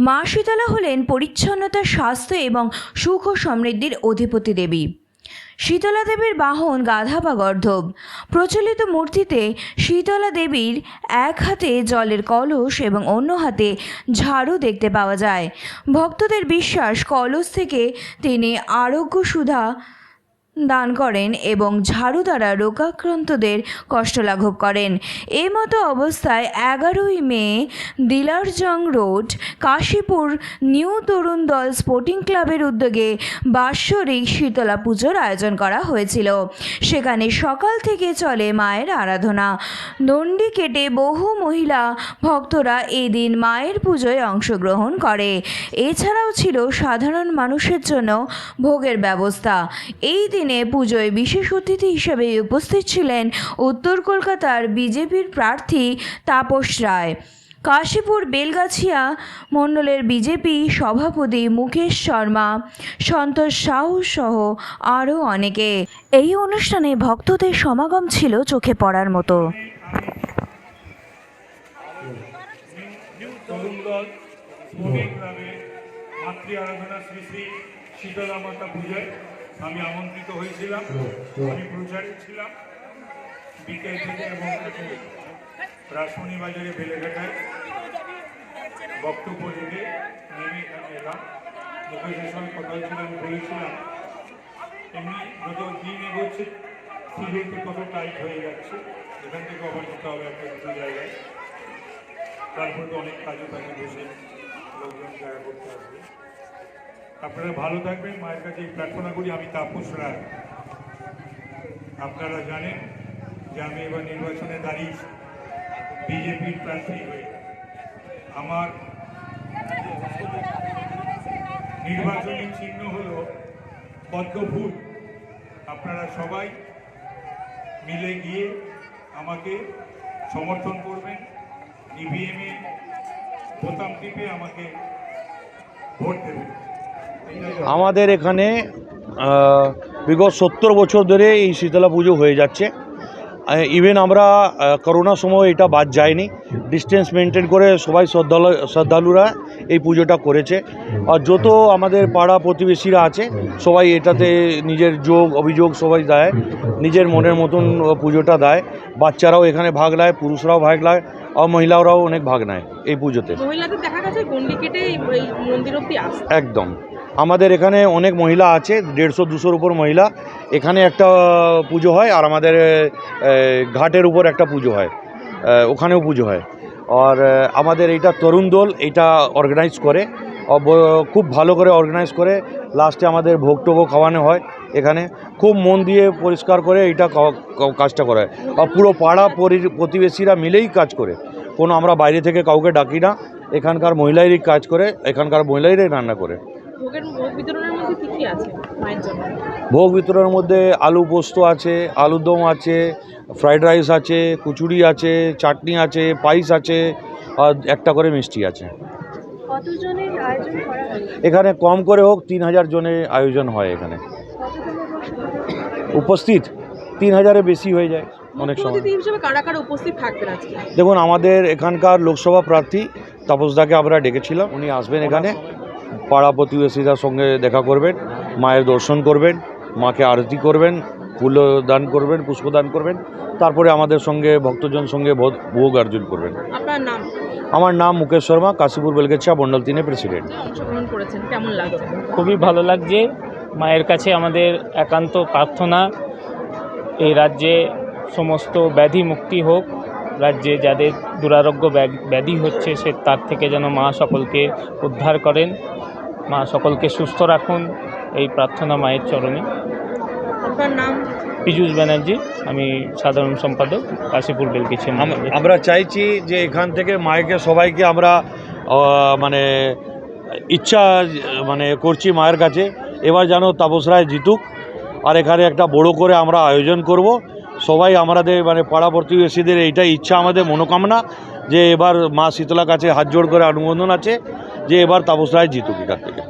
মা শীতলা হলেন পরিচ্ছন্নতা, স্বাস্থ্য এবং সুখ ও সমৃদ্ধির অধিপতি দেবী। শীতলা দেবীর বাহন গাধা বা গর্ধব। প্রচলিত মূর্তিতে শীতলা দেবীর এক হাতে জলের কলস এবং অন্য হাতে ঝাড়ু দেখতে পাওয়া যায়। ভক্তদের বিশ্বাস, কলস থেকে তিনি আরোগ্য সুধা দান করেন এবং ঝাড়ু দ্বারা রোগাক্রান্তদের কষ্ট লাঘব করেন। এই মতো অবস্থায় এগারোই May Dilarjung road, Kashipur new Tarun Dal sporting ক্লাবের উদ্যোগে বাৎসরিক শীতলা পুজোর আয়োজন করা হয়েছিল। সেখানে সকাল থেকে চলে মায়ের আরাধনা। দণ্ডি কেটে বহু মহিলা ভক্তরা এই দিন মায়ের পুজোয় অংশগ্রহণ করে। এছাড়াও ছিল সাধারণ মানুষের জন্য ভোগের ব্যবস্থা। এই দিনে পুজোয় বিশেষ অতিথি হিসেবে উপস্থিত ছিলেন উত্তর কলকাতার বিজেপির প্রার্থী তাপস রায়। কাশীপুর বেলগাছিয়া মণ্ডলের বিজেপি সভাপতি মুকেশ শর্মা, সন্তোষ সাহু সহ আরও অনেকে। এই অনুষ্ঠানে ভক্তদের সমাগম ছিল চোখে পড়ার মতো। শ্রী শ্রী শীতলা মাতা পুজোয় আমি আমন্ত্রিত হয়েছিলাম আমি প্রচারে ছিলাম। বিকেল থেকে এবং রাসমণি বাজারে বেলেঘাটায় বক্তব্য দিতে নেমে এখানে এলাম। মুখেশের কথা হয়েছিল আমি বলেছিলাম এমনি যত দিন এগোচ্ছে সিজন তো তত টাইট হয়ে যাচ্ছে। এখান থেকে আবার যেতে হবে একটা দুটো জায়গায়। তারপরে তো অনেক কাজও থাকে বসে লোকজন জায়গা করতে আসবে। আপনারা ভালো থাকবেন। মায়ের কাছে প্রার্থনা করি, আমি তাপস রায়। আপনারা জানেন যে আমি এবার নির্বাচনে দাঁড়িয়েছি বিজেপির প্রার্থী হয়ে আমার নির্বাচনী চিহ্ন হল পদ্মফুল। আপনারা সবাই মিলে গিয়ে আমাকে সমর্থন করবেন ইভিএমে বোতাম টিপে আমাকে ভোট দেবেন। আমাদের এখানে বিগত সত্তর বছর ধরে এই শীতলা পুজো হয়ে যাচ্ছে। ইভেন আমরা করোনার সময় এটা বাদ যায়নি। ডিস্টেন্স মেনটেন করে সবাই শ্রদ্ধালু শ্রদ্ধালুরা এই পুজোটা করেছে। আর যত আমাদের পাড়া প্রতিবেশীরা আছে সবাই এটাতে নিজের যোগ অভিযোগ সবাই দেয়। নিজের মনের মতন পুজোটা দেয়। বাচ্চারাও এখানে ভাগ নেয় পুরুষরাও ভাগ নেয় আর মহিলারাও অনেক ভাগ নেয় এই পুজোতে। একদম। আমাদের এখানে অনেক মহিলা আছে, দেড়শো, দুশোর উপর মহিলা। এখানে একটা পুজো হয় আর আমাদের ঘাটের উপর একটা পুজো হয়। ওখানেও পুজো হয়। আর আমাদের এইটা তরুণ দল এটা অর্গানাইজ করে। খুব ভালো করে অর্গানাইজ করে। লাস্টে আমাদের ভোগ টোগো খাওয়ানো হয় এখানে। খুব মন দিয়ে পরিষ্কার করে কা- কাজটা করে আর পুরো পাড়া পরি- প্রতিবেশীরা মিলেই কাজ করে। কোনো আমরা বাইরে থেকে কাউকে ডাকি না। এখানকার মহিলারই কাজ করে, এখানকার মহিলারই রান্না করে। ভোগের ভোগ বিতরণের মধ্যে কি কি আছে মায়ের জন্য? ভোগ বিতরণের মধ্যে আলু পোস্ত আছে আলুর দম আছে ফ্রাইড রাইস আছে কুচুরি আছে চাটনি আছে পায়েস আছে আর একটা করে মিষ্টি আছে। কতজনের আয়োজন করা হয়? এখানে কম করে হোক তিন হাজার জনের আয়োজন হয় এখানে। উপস্থিত তিন হাজারে বেশি হয়ে যায় অনেক সময়। দেখুন আমাদের এখানকার লোকসভা প্রার্থী তাপসদাকে আমরা ডেকেছিলাম উনি আসবেন এখানে। পাড়া প্রতিবেশীদের সঙ্গে দেখা করবেন মায়ের দর্শন করবেন মাকে আরতি করবেন ফুল দান করবেন পুষ্পদান করবেন তারপরে আমাদের সঙ্গে ভক্তজন সঙ্গে ভোগ- অর্জন করবেন। আপনার নাম? আমার নাম মুকেশ শর্মা কাশীপুর বেলগেছা মন্ডল তিনে প্রেসিডেন্ট। যে অংশগ্রহণ করেছেন কেমন লাগছে খুবই ভালো লাগছে। মায়ের কাছে আমাদের একান্ত প্রার্থনা এই রাজ্যে সমস্ত ব্যাধি মুক্তি হোক রাজ্যে যাদের দুরারোগ্য ব্যাধি হচ্ছে সে তার থেকে যেন মা সকলকে উদ্ধার করেন। মা সকলকে সুস্থ রাখুন এই প্রার্থনা মায়ের চরণে। আপনার নাম? পীযূষ ব্যানার্জি আমি সাধারণ সম্পাদক কাশীপুর বেলকিছি আমরা চাইছি যে এখান থেকে মায়েকে সবাইকে আমরা মানে ইচ্ছা মানে করছি মায়ের কাছে। এবার যেন তাপস রায় জিতুক। আর এখানে একটা বড় করে আমরা আয়োজন করব। সবাই আমাদের মানে পাড়া প্রতিবেশীদের এইটাই ইচ্ছা আমাদের মনোকামনা যে এবার মা শীতলা কাছে হাত জোড় করে অনুমোদন আছে। যে এবার তাপস রায় জিতুক এখান থেকে।